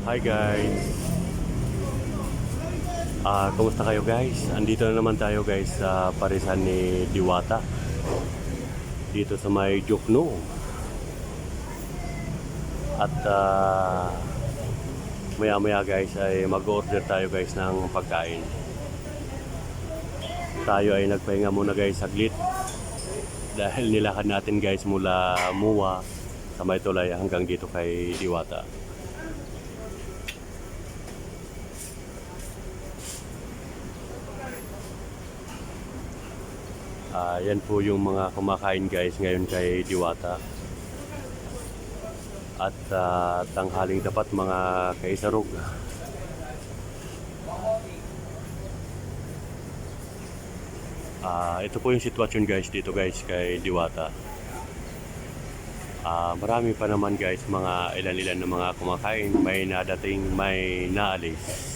Hi guys. Ah, kumusta kayo guys? Andito na naman tayo guys sa parisan ni Diwata. Dito sa may Jokno. At ah, maya-maya guys ay mag-order tayo guys ng pagkain. Tayo ay nagpahinga muna guys saglit. Dahil nilakad natin guys mula Muwa sa may tulay hanggang dito kay Diwata. Ah, yan po yung mga kumakain guys ngayon kay Diwata. At ah, tanghaling dapat mga kaisarog. Ah, ito po yung sitwasyon guys dito guys kay Diwata. Ah, marami pa naman guys mga ilan-ilan na mga kumakain, may nadating, may naalis.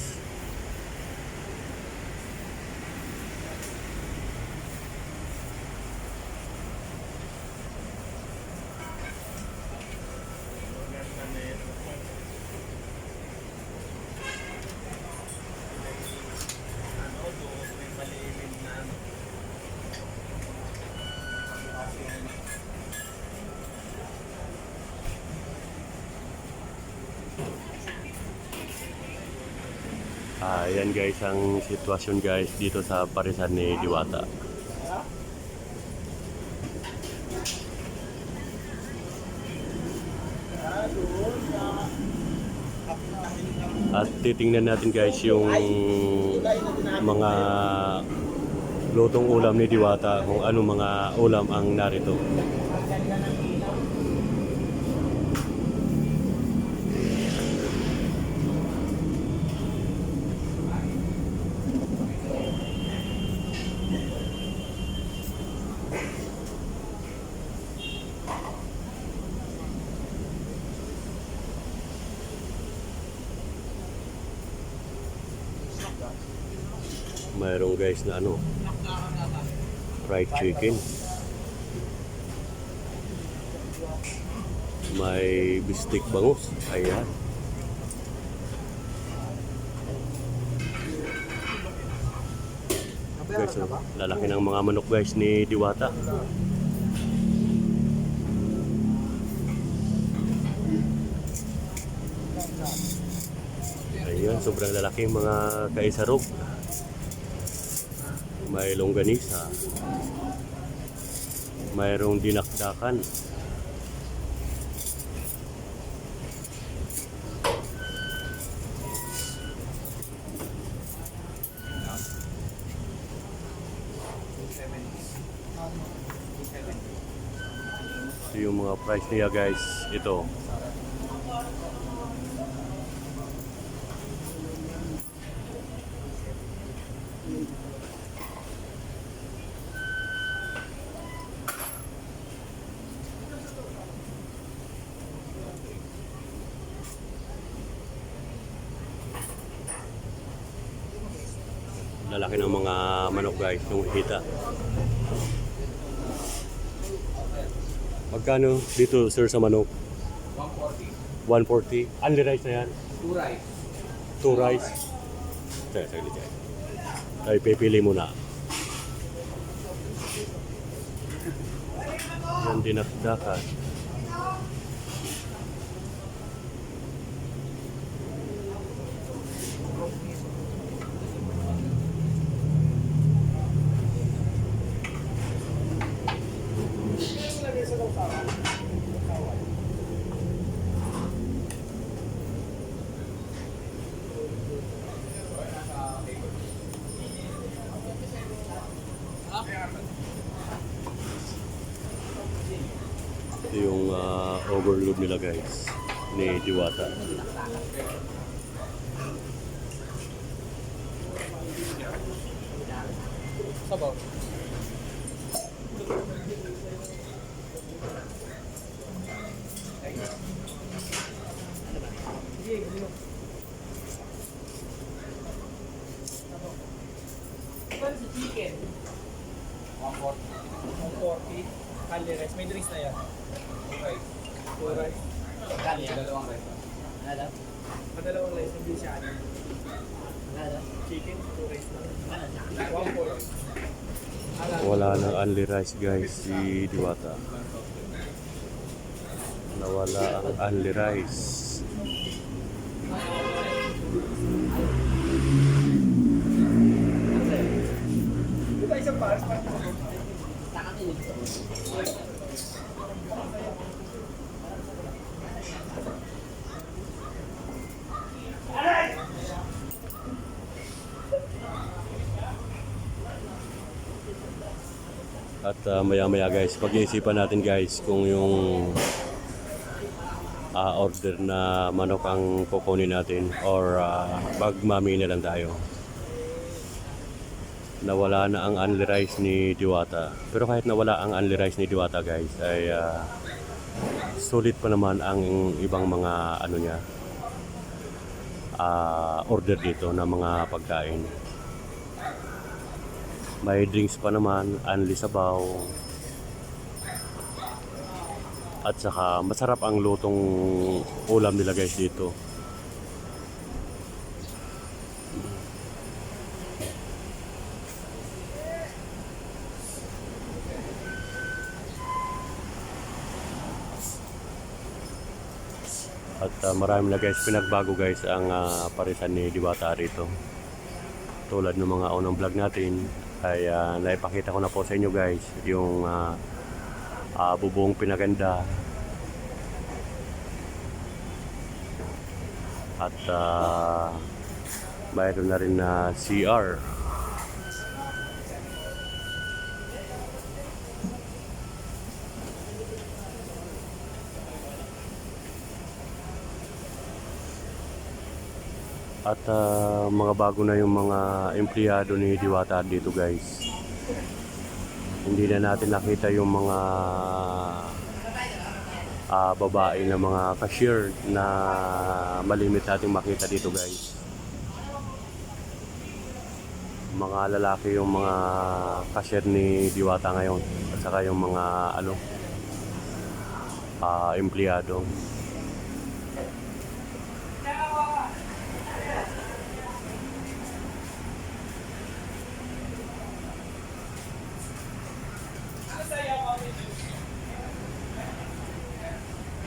Ah, yan guys ang sitwasyon guys dito sa parisan ni Diwata. At titingnan natin guys yung mga lutong ulam ni Diwata kung ano mga ulam ang narito. Mayroong guys na ano, fried chicken. May bistik bangus. Ayan. Guys, oh, lalaki ng mga manok guys ni Diwata. Ayan, sobrang lalaki mga kaisarog. May longganisa. Mayroong dinakdakan. Ito yung mga price niya guys. Ito. Lalaki ng mga manok guys, yung hita. Magkano dito sir sa manok? 140. 140. Only rice na yan? Two rice. Two rice. Teka, saglit yan. Ay, pipili muna. Yan dinakdakan. Ito yung ah, overload nila guys ni Diwata. Sabaw. Ano sa chicken? 140. 140. Kali rice. May drinks na yan. Two rice. Kali, dalawang rice. Ano? Padalawang rice, hindi siya ano. Ano? Chicken, two rice. Ano? One Ala. Wala ng only rice guys si Diwata. Nawala ang only rice. At uh, maya maya guys, pag-iisipan natin guys kung yung ah, order na manok ang kukunin natin or uh, magmami na lang tayo. Nawala na ang only rice ni Diwata. Pero kahit nawala ang only rice ni Diwata guys, ay ah, sulit pa naman ang ibang mga ano niya ah, order dito na mga pagkain. May drinks pa naman, only sabaw. At saka masarap ang lutong ulam nila guys dito. At uh, marami na guys pinagbago guys ang ah, parisan ni Diwata rito tulad ng mga unang vlog natin ay ah, naipakita ko na po sa inyo guys yung ah, ah, bubong pinaganda. At ah, mayroon na rin na CR At ah, mga bago na yung mga empleyado ni Diwata dito guys. Hindi na natin nakita yung mga ah, babae na mga cashier na malimit nating makita dito guys. Mga lalaki yung mga cashier ni Diwata ngayon at saka yung mga ano ah, empleyado.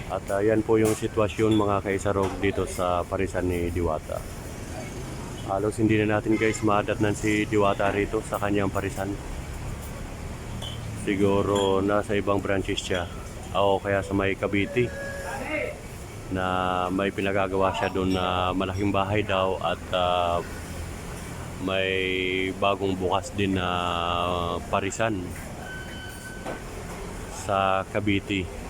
At uh, yan po yung sitwasyon mga kaisarog dito sa parisan ni Diwata. Halos hindi na natin guys maadatnan si Diwata rito sa kanyang parisan. Siguro nasa ibang branches siya. O kaya sa may Cavite na may pinagagawa siya doon na malaking bahay daw at ah, may bagong bukas din na parisan sa Cavite.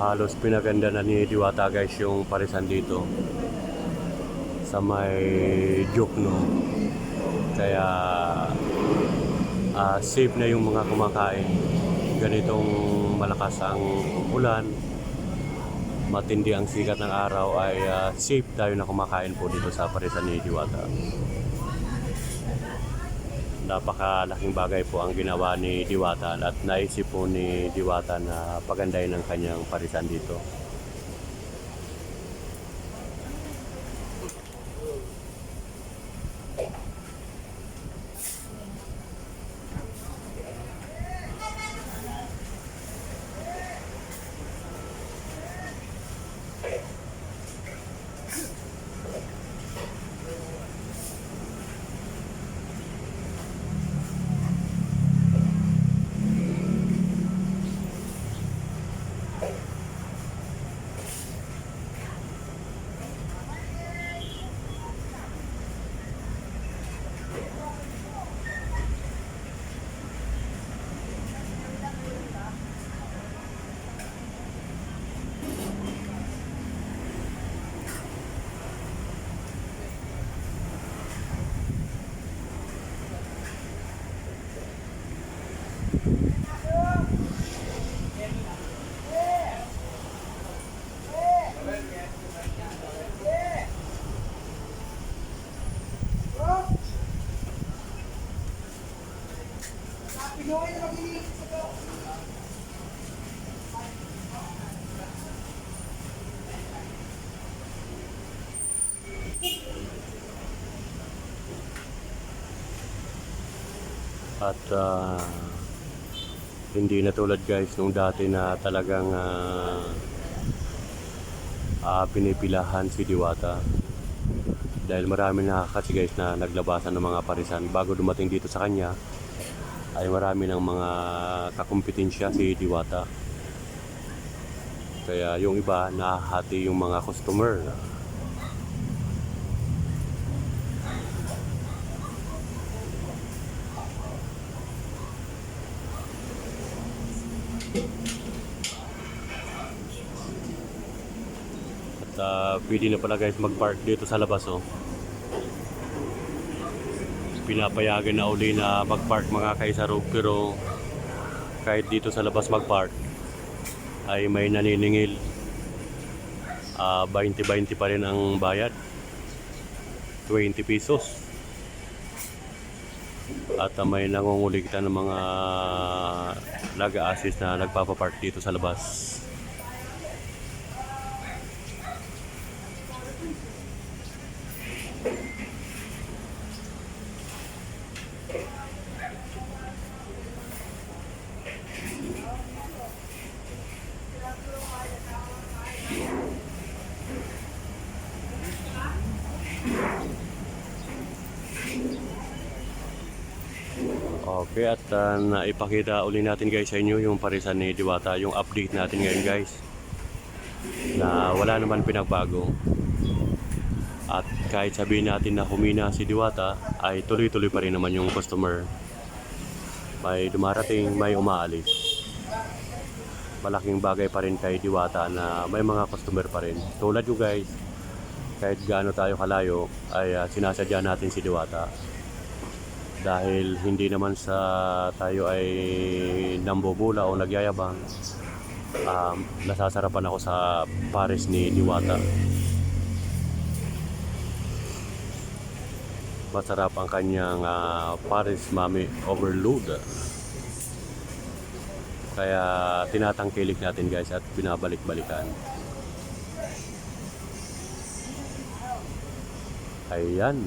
Halos pinaganda na ni Diwata guys yung parisan dito. Sa may Jokno kaya ah, safe na yung mga kumakain. Ganitong malakas ang ulan matindi ang sikat ng araw ay ah, safe tayo na kumakain po dito sa parisan ni Diwata napakalaking bagay po ang ginawa ni Diwata at naisip po ni Diwata na pagandahin ang kanyang parisan dito. At ah, hindi na tulad guys nung dati na talagang ah, ah, pinipilahan si Diwata. Dahil marami na kasi guys na naglabasan ng mga parisan bago dumating dito sa kanya ay marami ng mga kakumpetensya si Diwata. Kaya yung iba nahahati yung mga customer. At ah, pwede na pala guys mag-park dito sa labas oh. Pinapayagan na uli na mag-park mga kaisarog pero kahit dito sa labas mag-park ay may naniningil. Ah, 20-20 pa rin ang bayad. 20 pesos. At ah, may nangungulikta ng mga laga-assist na nagpapapark dito sa labas. Okay, at uh, naipakita uli natin guys sa inyo yung parisan ni Diwata, yung update natin ngayon guys. Na wala naman pinagbago. At kahit sabihin natin na humina si Diwata, ay tuloy-tuloy pa rin naman yung customer. May dumarating, may umaalis. Malaking bagay pa rin kay Diwata na may mga customer pa rin. Tulad yung guys, kahit gaano tayo kalayo, ay uh, sinasadya natin si Diwata dahil hindi naman sa tayo ay nambubula o nagyayabang um, nasasarapan ako sa pares ni Diwata. Masarap ang kanyang ah, pares mami overload. Kaya tinatangkilik natin guys at binabalik-balikan. Ayan